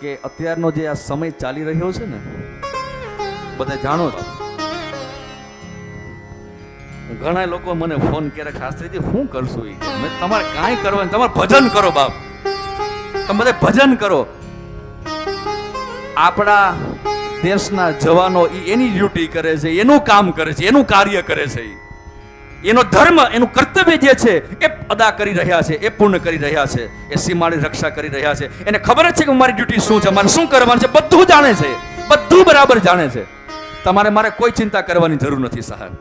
કે અત્યારનો જે આ સમય ચાલી રહ્યો છે ને, બધા જાણો છો. ઘણા લોકો મને ફોન કરે શાસ્ત્રીજી શું કરશું એ તમારે કાંઈ કરવાનું તમારે ભજન કરો બાપ. તમે બધા ભજન કરો. આપણા દેશના જવાનો એની ડ્યુટી કરે છે, એનું કામ કરે છે, એનું કાર્ય કરે છે ઈ. એનો ધર્મ, એનું કર્તવ્ય જે છે, એ અદા કરી રહ્યા છે, એ પૂર્ણ કરી રહ્યા છે, એ સીમાની રક્ષા કરી રહ્યા છે. એને ખબર જ છે કે મારી ડ્યુટી શું છે, મારે શું કરવાનું છે, બધું જાણે છે, બધું બરાબર જાણે છે. તમારે મારે કોઈ ચિંતા કરવાની જરૂર નથી, સાહેબ.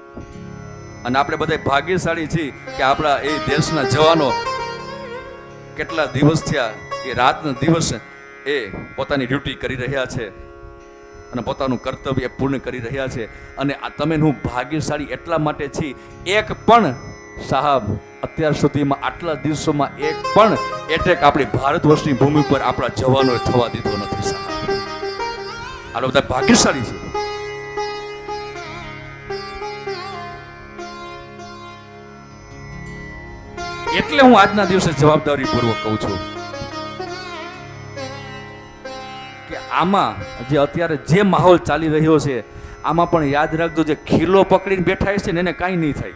અને આપણે બધા ભાગ્યશાળી છીએ કે આપણા એ દેશના જવાનો કેટલા દિવસ થયા, એ રાતના દિવસ એ પોતાની ડ્યુટી કરી રહ્યા છે. અને પોતાનું કર્તવ્ય પૂર્ણ કરી રહ્યા છે. અને આ તમે હું ભાગ્યશાળી એટલા માટે છી, એક પણ સાહેબ અત્યાર સુધીમાં આટલા દિવસોમાં એક પણ એટેક આપણી ભારત વર્ષની ભૂમિ પર આપણા જવાનોએ થવા દીધો નથી, સાહેબ. આ બધા ભાગ્યશાળી છે. એટલે હું આજના દિવસે જવાબદારી પૂર્વક કહું છું. આમાં જે અત્યારે જે માહોલ ચાલી રહ્યો છે, આમાં પણ યાદ રાખજો જે ખીલો પકડીને બેઠા છે ને એને કાંઈ નહીં થાય.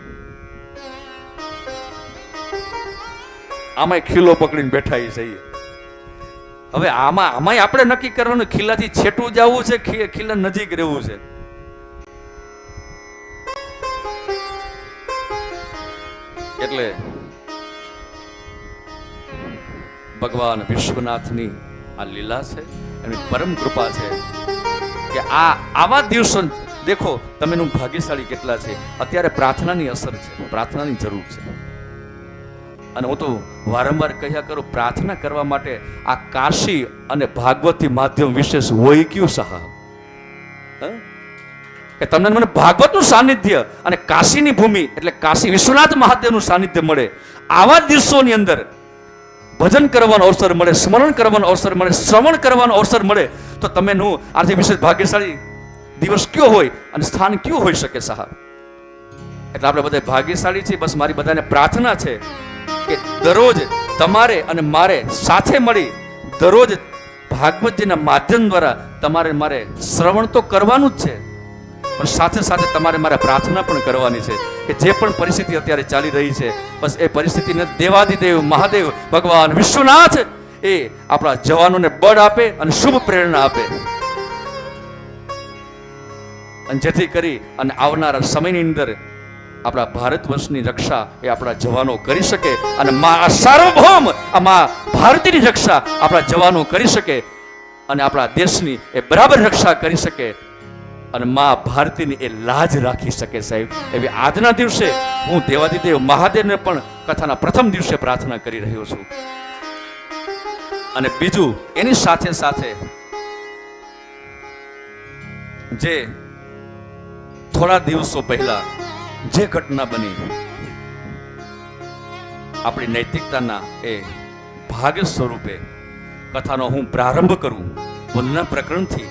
આમાંય ખીલો પકડીને બેઠા છે હવે આમાં, આમાંય આપણે નક્કી કરવાનું ખીલાથી છેટું જવું છે ખીલા નજીક રહેવું છે. એટલે ભગવાન વિશ્વનાથની આ લીલા છે. એની પરમ કૃપા છે કે આ આવા દિવસો દેખો, તમે નું ભાગ્યશાળી કેટલા છે. અત્યારે પ્રાર્થનાની અસર છે, પ્રાર્થનાની જરૂર છે. અને હું તો વારંવાર કહ્યા કરું, પ્રાર્થના કરવા માટે આ કાશી અને ભાગવતી માધ્યમ વિશેષ હોય કયું સાહેબ? કે તમને મને ભાગવતનું સાનિધ્ય અને કાશીની ભૂમિ, એટલે કાશી વિશ્વનાથ મહાદેવનું સાનિધ્ય મળે. આવા દિવસોની અંદર ભજન કરવાનો અવસર મળે, સ્મરણ કરવાનો અવસર મળે, શ્રવણ કરવાનો અવસર મળે, તો તમે હું આથી વિશેષ ભાગ્યશાળી દિવસ કયો હોય અને સ્થાન કયું હોઈ શકે સાહેબ? એટલે આપણે બધા ભાગ્યશાળી છીએ, બસ મારી બધાને પ્રાર્થના છે કે દરરોજ તમારે અને મારે સાથે મળી દરરોજ ભાગવતજીના માધ્યમ દ્વારા તમારે મારે શ્રવણ તો કરવાનું જ છે પણ સાથે સાથે તમારે મારે પ્રાર્થના પણ કરવાની છે કે જે પણ પરિસ્થિતિ અત્યારે ચાલી રહી છે, બસ એ પરિસ્થિતિને દેવાદિદેવ, મહાદેવ, ભગવાન, વિશ્વનાથ એ આપણા જવાનોને બળ આપે અને શુભ પ્રેરણા આપે. અને જેથી કરી અને આવનારા સમયની અંદર આપણા ભારત વર્ષની રક્ષા એ આપણા જવાનો કરી શકે અને આ સાર્વભૌમ, આ મા ભારતીની રક્ષા આપણા જવાનો કરી શકે અને આપણા દેશની એ બરાબર રક્ષા કરી શકે. અને મા ભારતીની એ લાજ રાખી શકે સાહેબ. એવી આજના દિવસે હું દેવાદિદેવ મહાદેવને પણ કથાના પ્રથમ દિવસે પ્રાર્થના કરી રહ્યો છું. અને બીજું, એની સાથે સાથે જે થોડા દિવસો પહેલા જે ઘટના બની, આપણી નૈતિકતાના એ ભાગ સ્વરૂપે કથાનો હું પ્રારંભ કરું વંદના પ્રકરણથી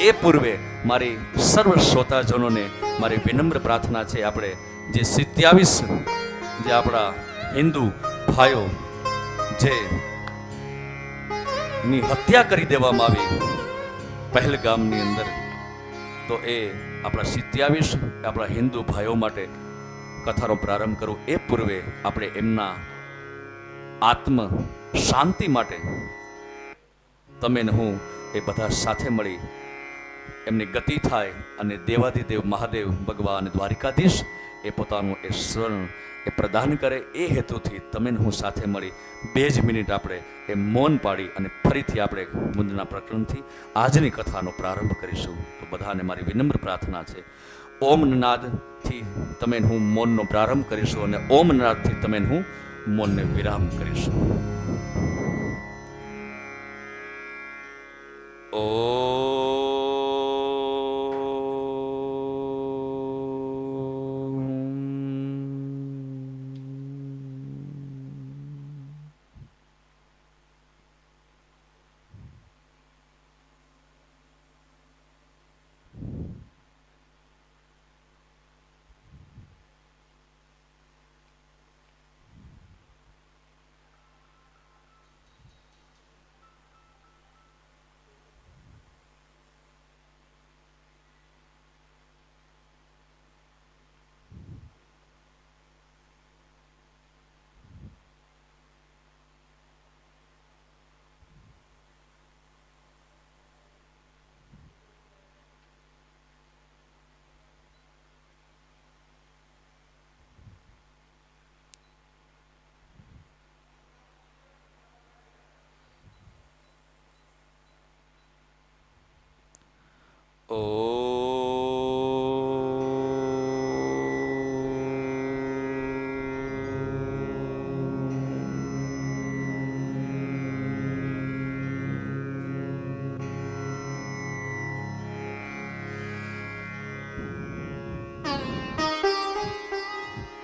એ પૂર્વે મારી સર્વ શ્રોતાજનોને મારી વિનમ્ર પ્રાર્થના છે આપણે જે સિત્યાવીસ જે આપણા હિન્દુ ભાઈઓ જે ની હત્યા કરી દેવામાં આવી પહેલગામની અંદર, તો એ આપણા સિત્યાવીસ આપણા હિન્દુ ભાઈઓ માટે કથાનો પ્રારંભ કરો. એ પૂર્વે આપણે એમના આત્મ શાંતિ માટે તમે હું એ બધા સાથે મળી એમની ગતિ થાય અને દેવાદિદેવ મહાદેવ ભગવાન દ્વારિકાધીશ એ પોતાનું એ સ્વર્ણ એ પ્રદાન કરે એ હેતુથી તમે હું સાથે મળી બે જ મિનિટ આપણે એ મૌન પાડી અને ફરીથી આપણે મુંદના પ્રકરણથી આજની કથાનો પ્રારંભ કરીશું. તો બધાને મારી વિનમ્ર પ્રાર્થના છે. ઓમ નાદથી તમે હું મૌનનો પ્રારંભ કરીશું અને ઓમ નાદથી તમે હું મૌનને વિરામ કરીશું.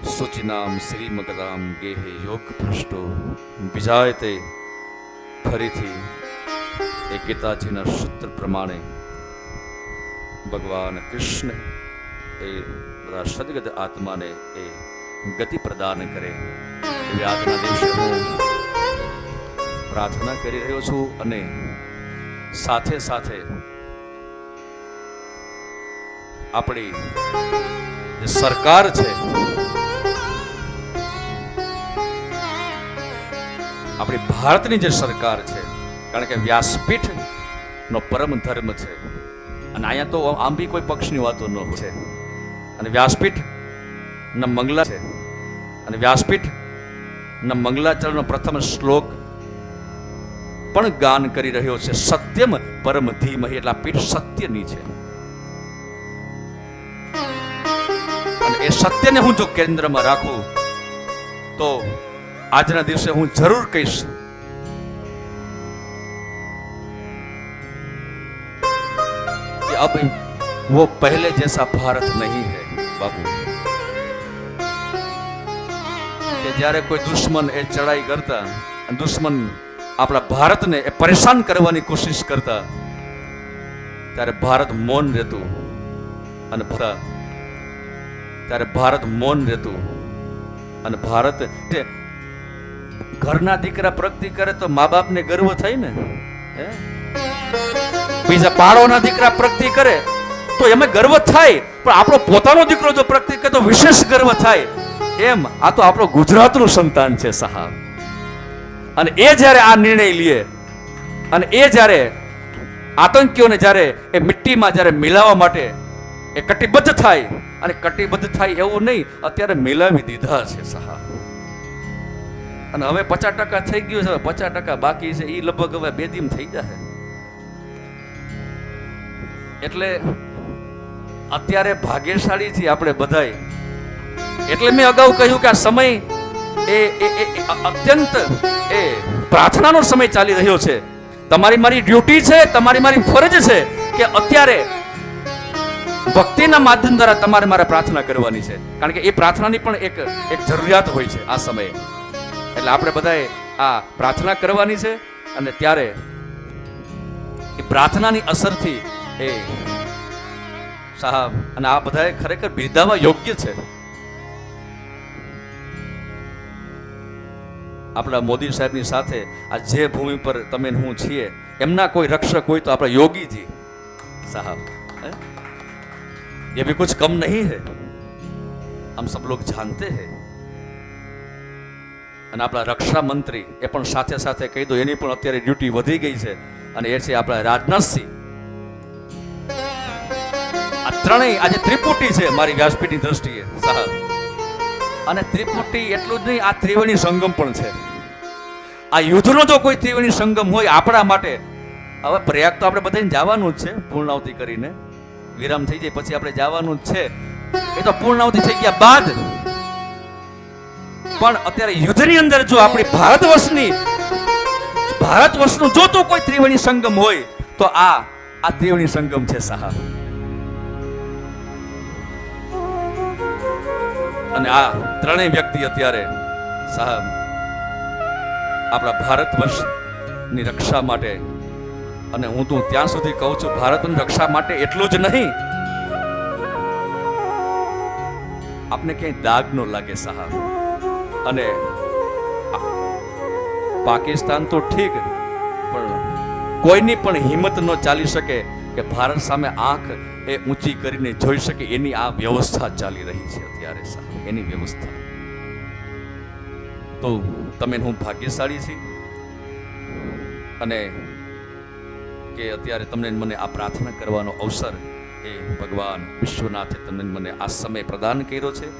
શુચિનામ શ્રીમગદામ ગેહે યોગ ભ્રષ્ટો વિજાયતે ફરીથી એ ગીતાજીના સૂત્ર પ્રમાણે ભગવાન કૃષ્ણ એ બધા સદગત આત્માને એ ગતિ પ્રદાન કરે. એવી આજના દિવસે પ્રાર્થના કરી રહ્યો છું અને સાથે સાથે આપણી જે સરકાર છે, આપણી ભારતની જે સરકાર છે, કારણ કે વ્યાસપીઠ નો પરમ ધર્મ છે અને અહીંયા તો આમ બી કોઈ પક્ષની વાતો ન છે અને વ્યાસપીઠ ન મંગલા છે. અને વ્યાસપીઠ ન મંગલાચરણનો પ્રથમ શ્લોક પણ ગાન કરી રહ્યો છે. સત્યમ પરમ ધીમહિ એટલે પીઠ સત્યની છે. એ સત્યને હું જો કેન્દ્રમાં રાખું, તો આજના દિવસે હું જરૂર કહીશ कि अब वो पहले जैसा भारत नहीं है बाबू કે જ્યારે કોઈ દુશ્મન એ ચડાઈ કરતા અને દુશ્મન આપણા ભારતને એ પરેશાન કરવાની કોશિશ કરતા ત્યારે ભારત મૌન રહેતું અને બધા ત્યારે ભારત મૌન રહેતું અને ભારત તે ઘરના દીકરા પ્રગતિ કરે તો મા બાપને ગર્વ થાય ને હે બીજા પાડોના દીકરા પ્રગતિ કરે, તો એમાં ગર્વ થાય. પણ આપણો પોતાનો દીકરો જો પ્રગતિ કરે, તો વિશેષ ગર્વ થાય. એમ, આ તો આપણો ગુજરાતનું સંતાન છે સાહેબ. અને એ જ્યારે આ નિર્ણય લે, અને એ જ્યારે આતંકીઓને જ્યારે એ મિટ્ટીમાં જ્યારે મિલાવવા માટે એ કટિબદ્ધ થાય, અને કટિબદ્ધ થાય એવું નહીં, અત્યારે મિલાવી દીધા છે સાહેબ. અને હવે પચાસ ટકા થઈ ગયું છે પચાસ ટકા બાકી છે એ લગભગ હવે બેદીમ થઈ જશે. એટલે અત્યારે ભાગ્યશાળી છીએ આપણે બધાય. એટલે મેં અગાઉ કહ્યું કે આ સમય એ અત્યંત એ પ્રાર્થનાનો સમય ચાલી રહ્યો છે. તમારી મારી ડ્યુટી છે, તમારી મારી ફરજ છે કે અત્યારે ભક્તિના માધ્યમ દ્વારા તમારે મારે પ્રાર્થના કરવાની છે. કારણ કે એ પ્રાર્થનાની પણ એક એક જરૂરિયાત હોય છે આ સમયે. એટલે આપણે બધાએ આ પ્રાર્થના કરવાની છે અને ત્યારે એ પ્રાર્થનાની અસરથી એ સાહેબ, અને આ બધા ખરેખર બિરદાવા યોગ્ય છે. આપણા મોદી સાહેબની સાથે આ જે ભૂમિ પર તમે હું છીએ, એમના કોઈ રક્ષક હોય તો આપણા યોગીજી. સાહેબ ये भी कुछ कम नहीं है हम सब लोग जानते हैं અને આપણા રક્ષા મંત્રી એ પણ સાથે સાથે કહી દો, એની પણ અત્યારે ડ્યુટી વધી ગઈ છે. અને એ છે આપણા રાજનાથસિંહ. ત્રણેય આજે ત્રિપુટી છે મારી વ્યાસપીઠની દ્રષ્ટિએ, સાહેબ. અને ત્રિપુટી એટલું જ નહીં, આ ત્રિવેણી સંગમ પણ છે. આ યુદ્ધનો જો કોઈ ત્રિવેણી સંગમ હોય આપણા માટે, હવે પ્રયાગ તો આપણે બધાને જવાનું જ છે, પૂર્ણાવતિ કરીને. વિરામ થઈ જાય, પછી આપણે જવાનું જ છે. એ તો પૂર્ણાવતિ થઈ ગયા બાદ. પણ અત્યારે યુદ્ધની અંદર જો આપણી ભારત વર્ષની ભારત વર્ષનું જો તો કોઈ ત્રિવેણી સંગમ હોય, તો આ આ ત્રિવેણી સંગમ છે, સાહેબ. અને આ ત્રણેય વ્યક્તિ અત્યારે સાહેબ, આપણા ભારત વર્ષની રક્ષા માટે, અને હું તો ત્યાં સુધી કહું છું, ભારતની રક્ષા માટે એટલું જ નહીં. આપને ક્યાંય દાગ ન લાગે સાહેબ. અને પાકિસ્તાન તો ઠીક, પણ કોઈની પણ હિંમત ન ચાલી શકે કે ભારત સામે આંખ એ ઊંચી કરીને જોઈ શકે, એની આ વ્યવસ્થા ચાલી રહી છે અત્યારે સાહેબ. એની વ્યવસ્થા. તો તમે હું ભાગ્યશાળી છી અને કે અત્યારે તમને મને આ પ્રાર્થના કરવાનો અવસર એ ભગવાન વિશ્વનાથે તમને મને આ સમય પ્રદાન કર્યો છે.